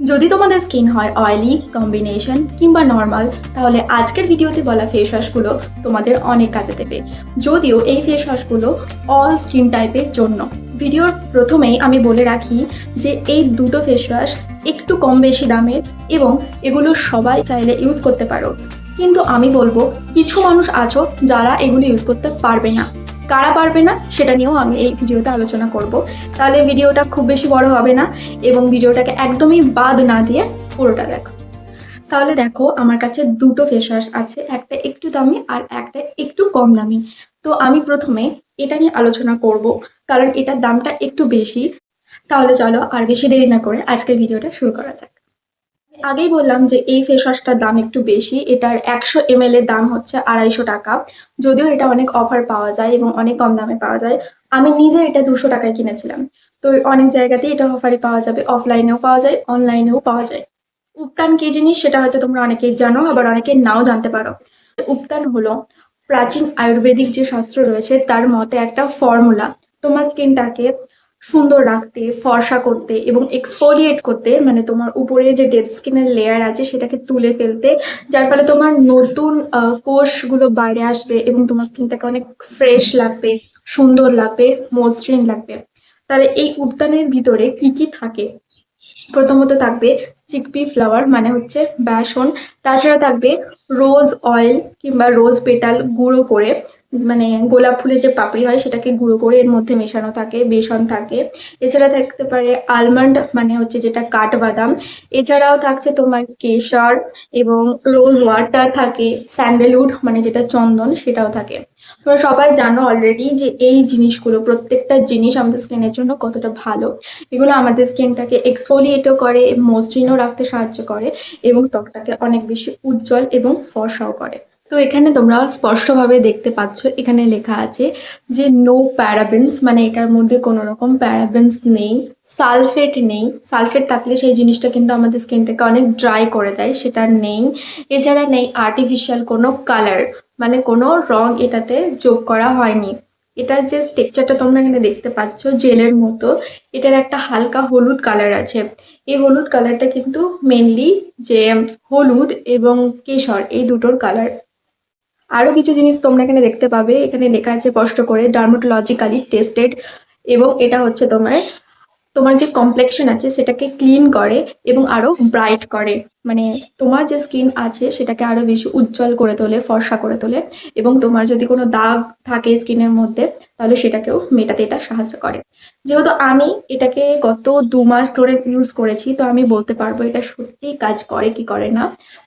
যদি তোমাদের স্কিন হয় অয়েলি কম্বিনেশন কিংবা নর্মাল তাহলে আজকের ভিডিওতে বলা ফেস ওয়াশগুলো তোমাদের অনেক কাজে দেবে। যদিও এই ফেস ওয়াশগুলো অল স্কিন টাইপের জন্য। ভিডিওর প্রথমেই আমি বলে রাখি যে এই দুটো ফেস ওয়াশ একটু কম বেশি দামের এবং এগুলো সবাই চাইলে ইউজ করতে পারো। কিন্তু আমি বলব, কিছু মানুষ আছো যারা এগুলো ইউজ করতে পারবে না। কারা পারবে না, সেটা নিয়েও আমি এই ভিডিওতে আলোচনা করব। তাহলে ভিডিওটা খুব বেশি বড় হবে না এবং ভিডিওটাকে একদমই বাদ না দিয়ে পুরোটা দেখো। তাহলে দেখো, আমার কাছে দুটো ফেস ওয়াশ আছে, একটা একটু দামি আর একটা একটু কম দামি। তো আমি প্রথমে এটা নিয়ে আলোচনা করব, কারণ এটার দামটা একটু বেশি। তাহলে চলো আর বেশি দেরি না করে আজকের ভিডিওটা শুরু করা যাক। আগেই বললাম যে এই ফেস ওয়াশটার দাম একটু বেশি। এটার একশো এম এর দাম হচ্ছে আড়াইশো টাকা। যদিও এটা অনেক অফার পাওয়া যায় এবং অনেক কম দামে পাওয়া যায়। আমি নিজে এটা দুশো টাকায় কিনেছিলাম। তো অনেক জায়গাতেই এটা অফারে পাওয়া যাবে। অফলাইনেও পাওয়া যায় অনলাইনেও পাওয়া যায়। উপতান কি জিনিস সেটা হয়তো তোমরা অনেকেই জানো, আবার অনেকে নাও জানতে পারো। উপতান হলো প্রাচীন আয়ুর্বেদিক যে শাস্ত্র রয়েছে, তার মতে একটা ফর্মুলা তোমার স্কিনটাকে সুন্দর রাখতে, ফর্সা করতে এবং এক্সফোলিয়েট করতে মানে তোমার উপরে যে ডেড স্কিনের লেয়ার আছে সেটাকে তুলে ফেলতে, যার ফলে তোমার নতুন কোষগুলো বাইরে আসবে এবং তোমার স্কিনটাকে অনেক ফ্রেশ লাগবে, সুন্দর লাগবে, মসৃণ লাগবে। তাহলে এই উদ্যানের ভিতরে কি কি থাকে? প্রথমত থাকবে চিকপি ফ্লাওয়ার মানে হচ্ছে বেসন। তাছাড়া থাকবে রোজ অয়েল কিংবা রোজ পেটাল গুঁড়ো করে মানে গোলাপ ফুলের যে পাপড়ি হয় সেটাকে গুঁড়ো করে এর মধ্যে মেশানো থাকে, বেসন থাকে। এছাড়া থাকতে পারে আলমন্ড মানে হচ্ছে যেটা কাঠবাদাম। এছাড়াও থাকছে তোমার কেশর এবং রোজ ওয়াটার থাকে স্যান্ডেলউড মানে যেটা চন্দন সেটাও থাকে। তোমরা সবাই জানো অলরেডি যে এই জিনিসগুলো, প্রত্যেকটা জিনিস আমাদের স্কিনের জন্য কতটা ভালো। এগুলো আমাদের স্কিনটাকে এক্সফোলিয়েটও করে, মসৃণও রাখতে সাহায্য করে এবং ত্বকটাকে অনেক বেশি উজ্জ্বল এবং ফর্সাও করে। তো এখানে তোমরা স্পষ্টভাবে দেখতে পাচ্ছ, এখানে লেখা আছে যে নো প্যারাবেন্স মানে এটার মধ্যে কোনো রকম প্যারাবেন্স নেই সালফেট নেই। সালফেট থাকলে সেই জিনিসটা কিন্তু আমাদের স্কিনটাকে অনেক ড্রাই করে দেয়, সেটা নেই। এছাড়া নেই আর্টিফিশিয়াল কোনো কালার মানে কোনো রং এটাতে যোগ করা হয়নি। এটার যে স্ট্রাকচারটা তোমরা এখানে দেখতে পাচ্ছ জেলের মতো, এটার একটা হালকা হলুদ কালার আছে। এই হলুদ কালারটা কিন্তু মেনলি যে হলুদ এবং কেশর, এই দুটোর কালার আরও কিছু জিনিস তোমরা এখানে দেখতে পাবে। এখানে লেখা আছে স্পষ্ট করে ডার্মাটোলজিক্যালি টেস্টেড এবং এটা হচ্ছে তোমার তোমার যে কমপ্লেকশন আছে সেটাকে ক্লিন করে এবং আরও ব্রাইট করে। মানে তোমার যে স্কিন আছে সেটাকে আরও বেশি উজ্জ্বল করে তোলে, ফর্সা করে তোলে এবং তোমার যদি কোনো দাগ থাকে স্কিনের মধ্যে, তাহলে সেটাকেও মেটাতে এটা সাহায্য করে। যেহেতু আমি এটাকে গত দু মাস ধরে ইউজ করেছি, তো আমি বলতে পারব এটা সত্যি কাজ করে কি করে না।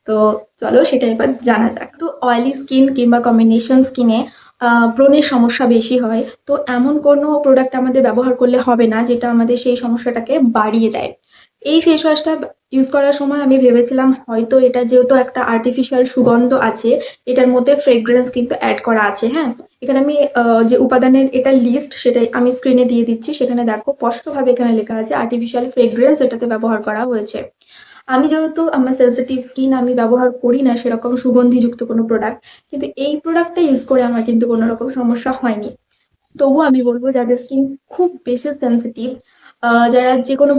তো চলো সেটা এবার জানা যাক। তো অয়েলি স্কিন কিংবা কম্বিনেশন স্কিনে ব্রণের সমস্যা বেশি হয়। তো এমন কোনো প্রোডাক্ট আমাদের ব্যবহার করলে হবে না, যেটা আমাদের সেই সমস্যাটাকে বাড়িয়ে দেয়। এই ফেস ওয়াশটা ইউজ করার সময় আমি ভেবেছিলাম হয়তো এটা যেহেতু একটা আর্টিফিশিয়াল সুগন্ধ আছে, এটার মধ্যে ফ্রেগ্রেন্স কিন্তু অ্যাড করা আছে হ্যাঁ? এখানে আমি যে উপাদানের এটা লিস্ট সেটাই আমি স্ক্রিনে দিয়ে দিচ্ছি। সেখানে দেখো স্পষ্টভাবে এখানে লেখা আছে আর্টিফিশিয়াল ফ্রেগ্রেন্স এটাতে ব্যবহার করা হয়েছে। আমি যেহেতু আমার সেন্সিটিভ স্কিন আমি ব্যবহার করি না, সেরকম সুগন্ধিযুক্ত কোনো প্রোডাক্ট কিন্তু এই প্রোডাক্টটা ইউজ করে আমার কিন্তু কোনো রকম সমস্যা হয়নি। তবু আমি বলব, যাদের স্কিন খুব বেশি সেন্সিটিভ যারা যে কোনো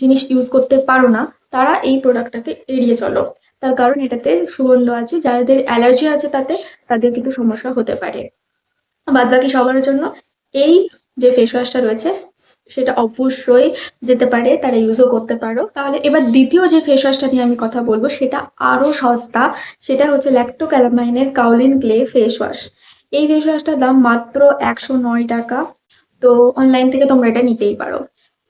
জিনিস ইউজ করতে পারো না, তারা এই প্রোডাক্টটাকে এড়িয়ে চলো। তার কারণ এটাতে সুগন্ধ আছে, যাদের অ্যালার্জি আছে তাতে, তাদের কিন্তু সমস্যা হতে পারে। বাদ বাকি সবার জন্য এই যে ফেস ওয়াশটা রয়েছে, সেটা অবশ্যই যেতে পারে, তারা ইউজও করতে পারো। তাহলে এবার দ্বিতীয় যে ফেস ওয়াশটা নিয়ে আমি কথা বলব, সেটা আরও সস্তা, সেটা হচ্ছে ল্যাক্টো ক্যালামাইনের কাউলিন ক্লে ফেস ওয়াশ এই ফেস ওয়াশটার দাম মাত্র একশো নয় টাকা। তো অনলাইন থেকে তোমরা এটা নিতেই পারো।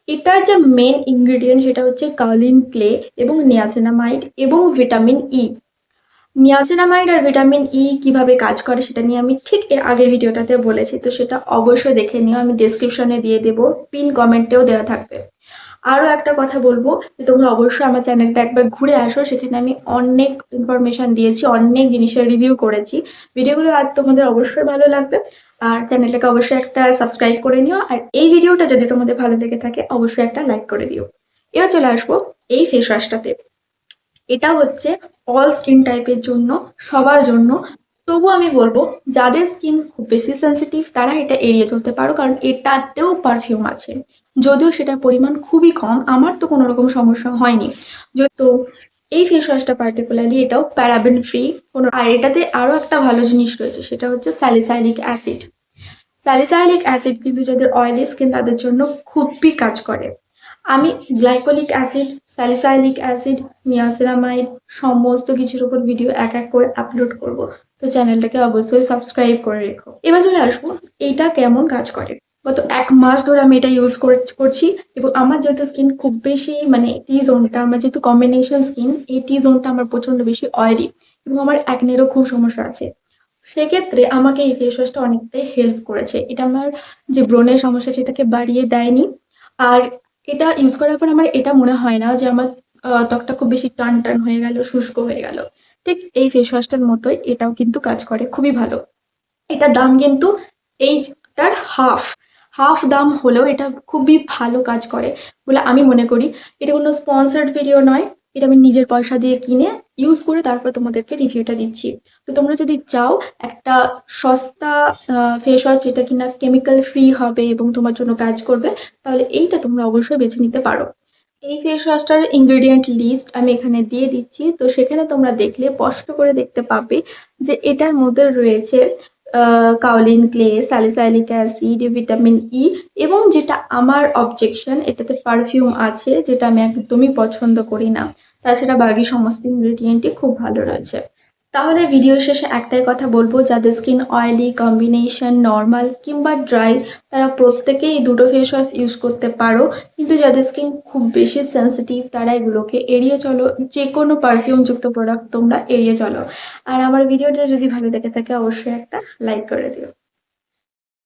এটার যে মেন ইনগ্রেডিয়েন্ট সেটা হচ্ছে কাউলিন ক্লে এবং নিয়াসিনামাইড এবং ভিটামিন ই নিয়াসিনামাইড আর ভিটামিন ই কীভাবে কাজ করে সেটা নিয়ে আমি ঠিক এর আগের ভিডিওটাতে বলেছি, তো সেটা অবশ্যই দেখে নিও। আমি ডেসক্রিপশনে দিয়ে দেবো পিন কমেন্টেও দেওয়া থাকবে। আরও একটা কথা বলব, যে তোমরা অবশ্যই আমার চ্যানেলটা একবার ঘুরে আসো, সেখানে আমি অনেক ইনফরমেশন দিয়েছি, অনেক জিনিসের রিভিউ করেছি। ভিডিওগুলো আর তোমাদের অবশ্যই ভালো লাগবে, আর চ্যানেলটাকে অবশ্যই একটা সাবস্ক্রাইব করে নিও, আর এই ভিডিওটা যদি তোমাদের ভালো লেগে থাকে, অবশ্যই একটা লাইক করে দিও। এবার চলে আসব এই ফেস ওয়াশটাতে এটা হচ্ছে অল স্কিন টাইপের জন্য, সবার জন্য। তবু আমি বলব, যাদের স্কিন খুব বেশি সেন্সিটিভ তারা এটা এড়িয়ে চলতে পারো, কারণ এটাতেও পারফিউম আছে। যদিও সেটার পরিমাণ খুবই কম, আমার তো কোনো রকম সমস্যা হয়নি। তো এই ফেস ওয়াশটা পার্টিকুলারলি এটাও প্যারাবেন ফ্রি কোনো আর এটাতে আরও একটা ভালো জিনিস রয়েছে, সেটা হচ্ছে স্যালিসাইলিক অ্যাসিড স্যালিসাইলিক অ্যাসিড কিন্তু যাদের অয়েলি স্কিন তাদের জন্য খুবই কাজ করে। আমি glycolic acid salicylic acid niacinamide সমস্ত কিছুর উপর ভিডিও এক এক করে আপলোড করব। তো চ্যানেলটাকে অবশ্যই সাবস্ক্রাইব করে রেখো। এবার চলে আসব, এইটা কেমন কাজ করে? গত এক মাস ধরে আমি এটা ইউজ করছি এবং আমার যেহেতু স্কিন খুব বেশি মানে টি জোনটা আমার যেহেতু কম্বিনেশন স্কিন এই টি জোনটা আমার প্রচণ্ড বেশি অয়েলি এবং আমার একনেরও খুব সমস্যা আছে। সেক্ষেত্রে আমাকে এই ফেস ওয়াশটা অনেকটাই হেল্প করেছে। এটা আমার যে ব্রণের সমস্যা, সেটাকে বাড়িয়ে দেয়নি। আর এটা ইউজ করার পর আমার এটা মনে হয় না যে আমার ত্বকটা খুব বেশি টান টান হয়ে গেল, শুষ্ক হয়ে গেল। ঠিক এই ফেস ওয়াশটার মতোই এটাও কিন্তু কাজ করে, খুবই ভালো। এটার দাম কিন্তু এইটার হাফ হাফ দাম হলেও এটা খুবই ভালো কাজ করে বলে আমি মনে করি। এটা কোনো স্পন্সার্ড ভিডিও নয়। এটা আমি নিজের পয়সা দিয়ে কিনে ইউজ করে তারপর তোমাদেরকে রিভিউটা দিচ্ছি। তো তোমরা যদি চাও একটা সস্তা ফেস ওয়াশ যেটা কিনা কেমিক্যাল ফ্রি হবে এবং তোমার জন্য কাজ করবে, তাহলে এইটা তোমরা অবশ্যই বেছে নিতে পারো। এই ফেস ওয়াশটার ইনগ্রেডিয়েন্ট লিস্ট আমি এখানে দিয়ে দিচ্ছি। তো সেখানে তোমরা দেখলে স্পষ্ট করে দেখতে পাবে যে এটার মধ্যে রয়েছে kaolin clay, salicylic acid, vitamin E এবং যেটা আমার অবজেকশন এটাতে পারফিউম আছে, যেটা আমি একদমই পছন্দ করি না। তাছাড়া বাকি সমস্ত ইনগ্রিডিয়েন্টই খুব ভালো রয়েছে। তাহলে ভিডিও শেষে একটাই কথা বলব, যাদের স্কিন অয়েলি কম্বিনেশন নর্মাল কিংবা ড্রাই তারা প্রত্যেকেই দুটো ফেস ওয়াশ ইউজ করতে পারো। কিন্তু যাদের স্কিন খুব বেশি সেন্সিটিভ তারা এগুলোকে এড়িয়ে চলো। যে কোনো পারফিউমযুক্ত প্রোডাক্ট তোমরা এড়িয়ে চলো। আর আমার ভিডিওটা যদি ভালো লেগে থাকে, অবশ্যই একটা লাইক করে দিও।